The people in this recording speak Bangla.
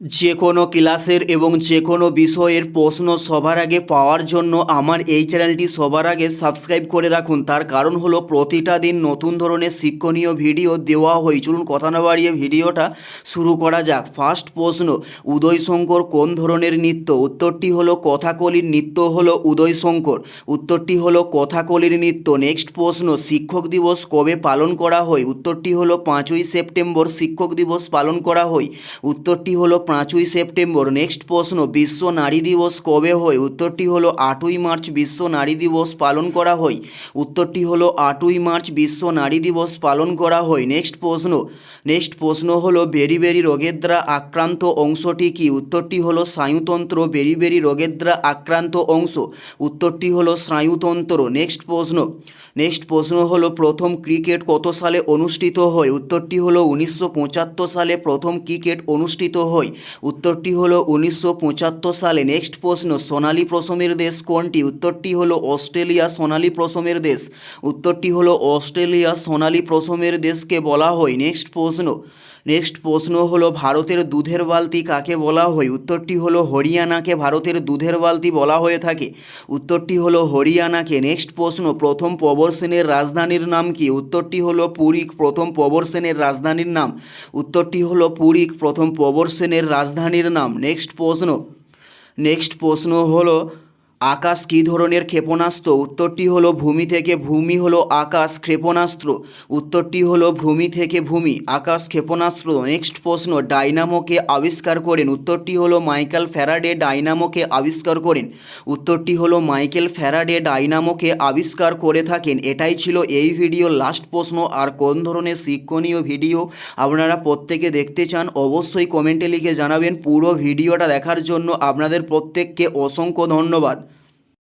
যে কোনো ক্লাসের এবং যে কোনো বিষয়ের প্রশ্ন সবার আগে পাওয়ার জন্য আমার এই চ্যানেলটি সবার আগে সাবস্ক্রাইব করে রাখুন। তার কারণ হলো প্রতিটা দিন নতুন ধরনের শিক্ষণীয় ভিডিও দেওয়া হয় চলুন কথা না বাড়িয়ে ভিডিওটা শুরু করা যাক। ফার্স্ট প্রশ্ন, উদয় শঙ্কর কোন ধরনের নৃত্য? উত্তরটি হলো কথাকলির নৃত্য হলো উদয় শঙ্কর। উত্তরটি হলো কথাকলির নৃত্য। নেক্সট প্রশ্ন, শিক্ষক দিবস কবে পালন করা হয়? উত্তরটি হলো পাঁচই সেপ্টেম্বর, শিক্ষক দিবস পালন করা হয়। উত্তরটি হলো পাঁচই সেপ্টেম্বর নেক্সট প্রশ্ন, বিশ্ব নারী দিবস কবে হয়? উত্তরটি হলো আটই মার্চ, বিশ্ব নারী দিবস পালন করা হয়। উত্তরটি হলো আটই মার্চ, বিশ্ব নারী দিবস পালন করা হয়। নেক্সট প্রশ্ন নেক্সট প্রশ্ন হলো বেরি বেরি রোগের দ্বারা আক্রান্ত অংশটি কি? উত্তরটি হলো স্নায়ুতন্ত্র, বেরি বেরি রোগের দ্বারা আক্রান্ত অংশ। উত্তরটি হলো স্নায়ুতন্ত্র। নেক্সট প্রশ্ন নেক্সট প্রশ্ন হলো প্রথম ক্রিকেট কত সালে অনুষ্ঠিত হয়? উত্তরটি হলো উনিশশো পঁচাত্তর সালে প্রথম ক্রিকেট অনুষ্ঠিত হয়। উত্তরটি হলো উনিশশো পঁচাত্তর সালে নেক্সট প্রশ্ন, সোনালী প্রসমের দেশ কোনটি? উত্তরটি হলো অস্ট্রেলিয়া, সোনালী প্রসমের দেশ। উত্তরটি হলো অস্ট্রেলিয়া, সোনালী প্রসমের দেশকে বলা হয়। নেক্সট প্রশ্ন নেক্সট প্রশ্ন হলো, ভারতের দুধের বালতি কাকে বলা হয়? উত্তরটি হলো, হরিয়ানাকে ভারতের দুধের বালতি বলা হয়ে থাকে। উত্তরটি হলো, হরিয়ানাকে। নেক্সট প্রশ্ন, প্রথম প্রবর সেনের রাজধানীর নাম কি? উত্তরটি হলো পুরীক প্রথম প্রবর সেনের রাজধানীর নাম। উত্তরটি হলো পুরীক প্রথম প্রবর সেনের রাজধানীর নাম। নেক্সট প্রশ্ন নেক্সট প্রশ্ন হলো আকাশ কী ধরনের ক্ষেপণাস্ত্র? উত্তরটি হলো ভূমি থেকে ভূমি হলো আকাশ ক্ষেপণাস্ত্র। উত্তরটি হলো ভূমি থেকে ভূমি, আকাশ ক্ষেপণাস্ত্র। নেক্সট প্রশ্ন, ডাইনামোকে আবিষ্কার করেন। উত্তরটি হলো মাইকেল ফ্যারাডে ডাইনামোকে আবিষ্কার করেন। উত্তরটি হলো মাইকেল ফ্যারাডে ডাইনামোকে আবিষ্কার করে থাকেন। এটাই ছিল এই ভিডিওর লাস্ট প্রশ্ন। আর কোন ধরনের শিক্ষণীয় ভিডিও আপনারা প্রত্যেকে দেখতে চান, অবশ্যই কমেন্টে লিখে জানাবেন। পুরো ভিডিওটা দেখার জন্য আপনাদের প্রত্যেককে অসংখ্য ধন্যবাদ।